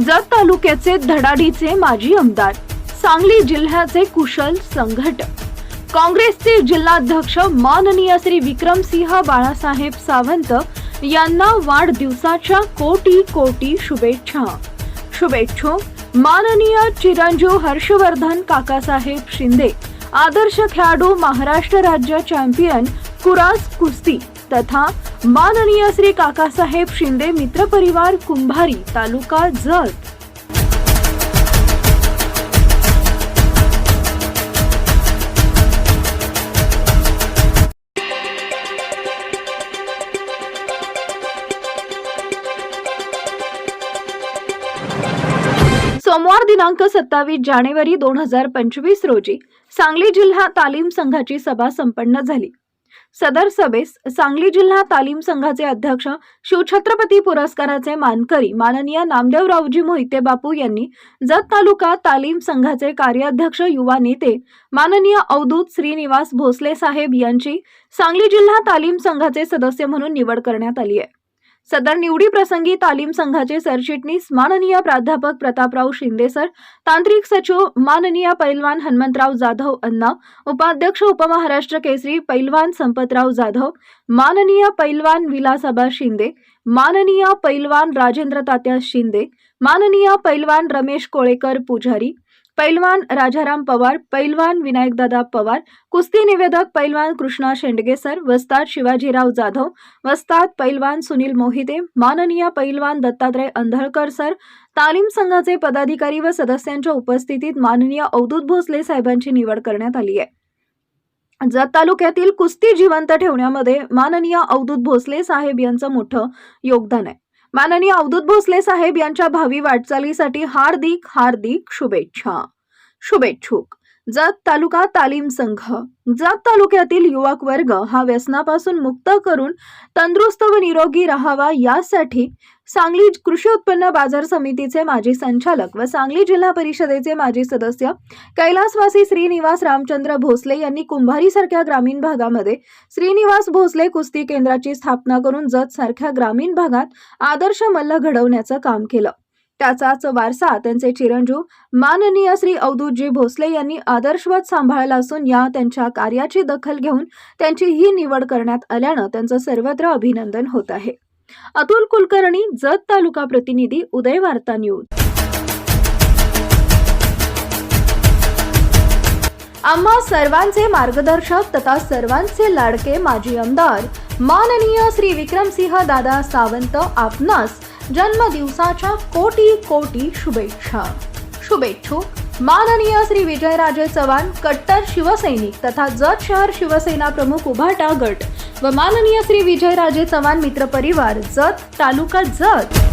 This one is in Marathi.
जत तालुक्याचे धडाडीचे माजी आमदार सांगली जिल्ह्याचे कुशल संघटक. काँग्रेसचे जिल्हाध्यक्ष माननीय श्री विक्रमसिंह बाळासाहेब सावंत यांना वाढदिवसाच्या कोटी कोटी शुभेच्छा. शुभेच्छो. माननीय चिरंजीव हर्षवर्धन काकासाहेब शिंदे आदर्श खेळाडू महाराष्ट्र राज्य चॅम्पियन कुरास कुस्ती. तथा माननीय श्री काकासाहेब शिंदे मित्रपरिवार कुंभारी तालुका जत. सोमवार दिनांक सत्तावीस जानेवारी दोन हजार पंचवीस रोजी सांगली जिल्हा तालीम संघाची सभा संपन्न झाली. सदर सभेस सांगली जिल्हा तालीम संघाचे अध्यक्ष शिवछत्रपती पुरस्काराचे मानकरी माननीय नामदेवरावजी मोहिते बापू यांनी जत तालुका तालीम संघाचे कार्याध्यक्ष युवा नेते माननीय अवधूत श्रीनिवास भोसले साहेब यांची सांगली जिल्हा तालीम संघाचे सदस्य म्हणून निवड करण्यात आली आहे. सदर निवडी प्रसंगी तालीम संघाचे सरचिटणीस माननीय प्राध्यापक प्रतापराव शिंदेसर तांत्रिक सचिव माननीय पैलवान हनुमंतराव जाधव अण्णा उपाध्यक्ष उपमहाराष्ट्र केसरी पैलवान संपतराव जाधव माननीय पैलवान विलासाबा शिंदे माननीय पैलवान राजेंद्र तात्या शिंदे माननीय पैलवान रमेश कोळेकर पुजारी पैलवान राजाराम पवार पैलवान विनायकदादा पवार कुस्ती निवेदक पैलवान कृष्णा शेंडगे सर वस्ताद शिवाजीराव जाधव वस्ताद पैलवान सुनील मोहिते माननीय पैलवान दत्तात्रय अंधळकर सर तालीम संघाचे पदाधिकारी व सदस्यांच्या उपस्थितीत माननीय अवधूत भोसले साहेबांची निवड करण्यात आली आहे. जत तालुक्यातील कुस्ती जिवंत ठेवण्यामध्ये माननीय अवधूत भोसले साहेब यांचं मोठं योगदान आहे. माननीय अवधूत भोसले साहेब यांच्या भावी वाटचालीसाठी हार्दिक हार्दिक शुभेच्छा. शुभेच्छुक. जत तालुका तालीम संघ. जत तालुक्यातील युवक वर्ग हा व्यसनापासून मुक्त करून तंदुरुस्त व निरोगी राहावा यासाठी सांगली कृषी उत्पन्न बाजार समितीचे माजी संचालक व सांगली जिल्हा परिषदेचे माजी सदस्य कैलासवासी श्रीनिवास रामचंद्र भोसले यांनी कुंभारी सारख्या ग्रामीण भागामध्ये श्रीनिवास भोसले कुस्ती केंद्राची स्थापना करून जत सारख्या ग्रामीण भागात आदर्श मल्ल घडवण्याचं काम केलं. त्याचाच वारसा त्यांचे चिरंजीव माननीय श्री अवधूतजी भोसले यांनी आदर्शवत सांभाळला असून या त्यांच्या कार्याची दखल घेऊन त्यांची ही निवड करण्यात आल्यानं त्यांचं सर्वत्र अभिनंदन होत आहे. अतुल कुलकर्णी जत तालुका प्रतिनिधी उदय वार्ता न्यूज. आम्हा सर्वांचे मार्गदर्शक तथा सर्वांचे लाडके माजी आमदार माननीय श्री विक्रमसिंह दादा सावंत आपणास जन्मदिवसाच्या कोटी कोटी शुभेच्छा. शुभेच्छुक. माननीय श्री विजयराजे चव्हाण कट्टर शिवसैनिक तथा जत शहर शिवसेना प्रमुख उभाटा गट व माननीय श्री विजयराजे चव्हाण मित्र परिवार जत तालुका जत.